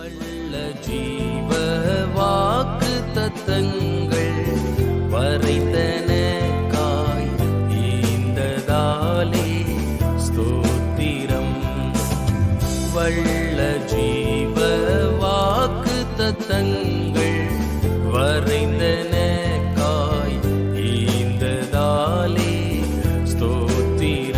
வல்ல ஜீவ வாக்கு தத்தங்கள் வரைத்தனக்காய் ஈந்ததாலே ஸ்தோத்திரம். வல்ல ஜீவ வாக்கு தத்தங்கள் வரைந்தனக்காய் ஈந்ததாலே ஸ்தோத்திரம்.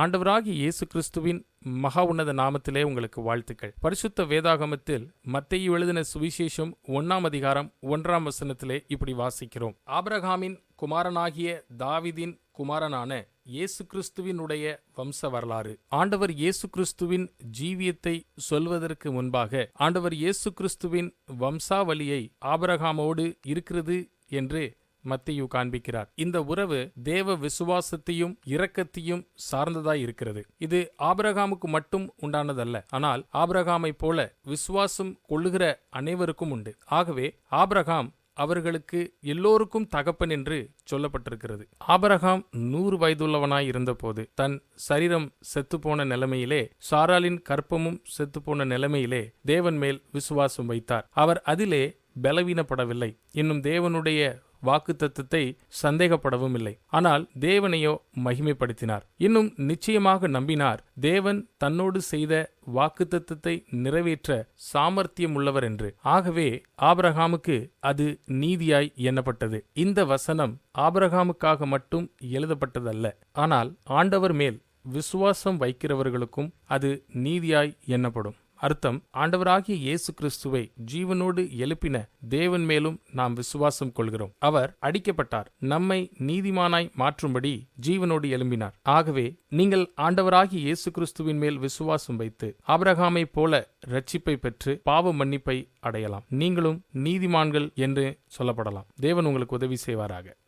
ஆண்டவராகிய இயேசு கிறிஸ்துவின் மகா உன்னத நாமத்திலே உங்களுக்கு வாழ்த்துக்கள். பரிசுத்த வேதாகமத்தில் மத்தேயு எழுதின சுவிசேஷம் ஒன்னாம் அதிகாரம் ஒன்றாம் வசனத்திலே இப்படி வாசிக்கிறோம். ஆபரகாமின் குமாரனாகிய தாவிதின் குமாரனான இயேசு கிறிஸ்துவினுடைய வம்ச வரலாறு. ஆண்டவர் இயேசு கிறிஸ்துவின் ஜீவியத்தை சொல்வதற்கு முன்பாக ஆண்டவர் இயேசு கிறிஸ்துவின் வம்சாவளியை ஆபரகாமோடு இருக்கிறது என்று மத்தியு காண்பிக்கிறார். இந்த உறவு தேவ விசுவாசத்தையும் இரக்கத்தையும் சார்ந்ததாய் இருக்கிறது. இது ஆபரகாமுக்கு மட்டும் உண்டானதல்ல. ஆனால் ஆபரகாமை போல விசுவாசம் கொள்ளுகிற அனைவருக்கும் உண்டு. ஆகவே ஆபரகாம் அவர்களுக்கு எல்லோருக்கும் தகப்பன் என்று சொல்லப்பட்டிருக்கிறது. ஆபரகாம் நூறு வயதுள்ளவனாய் இருந்தபோது தன் சரீரம் செத்துப்போன நிலைமையிலே சாராலின் கற்பமும் செத்துப்போன நிலைமையிலே தேவன் மேல் விசுவாசம் வைத்தார். அவர் அதிலே பலவீனப்படவில்லை. இன்னும் தேவனுடைய வாக்குத்தத்தத்தை சந்தேகப்படவும் இல்லை ஆனால் தேவனையோ மகிமைப்படுத்தினார். இன்னும் நிச்சயமாக நம்பினார் தேவன் தன்னோடு செய்த வாக்குத்தத்தத்தை நிறைவேற்ற சாமர்த்தியம் உள்ளவர் என்று. ஆகவே ஆபரகாமுக்கு அது நீதியாய் எண்ணப்பட்டது. இந்த வசனம் ஆபரகாமுக்காக மட்டும் எழுதப்பட்டதல்ல. ஆனால் ஆண்டவர் மேல் விசுவாசம் வைக்கிறவர்களுக்கும் அது நீதியாய் எண்ணப்படும். அர்த்தம் ஆண்டவராகிய இயேசு கிறிஸ்துவை ஜீவனோடு எழுப்பின தேவன் மேலும் நாம் விசுவாசம் கொள்கிறோம். அவர் அடிக்கப்பட்டார் நம்மை நீதிமானாய் மாற்றும்படி ஜீவனோடு எழும்பினார். ஆகவே நீங்கள் ஆண்டவராகிய இயேசு கிறிஸ்துவின் மேல் விசுவாசம் வைத்து ஆபிரகாமைப் போல ரட்சிப்பை பெற்று பாவ மன்னிப்பை அடையலாம். நீங்களும் நீதிமான்கள் என்று சொல்லப்படலாம். தேவன் உங்களுக்கு உதவி செய்வாராக.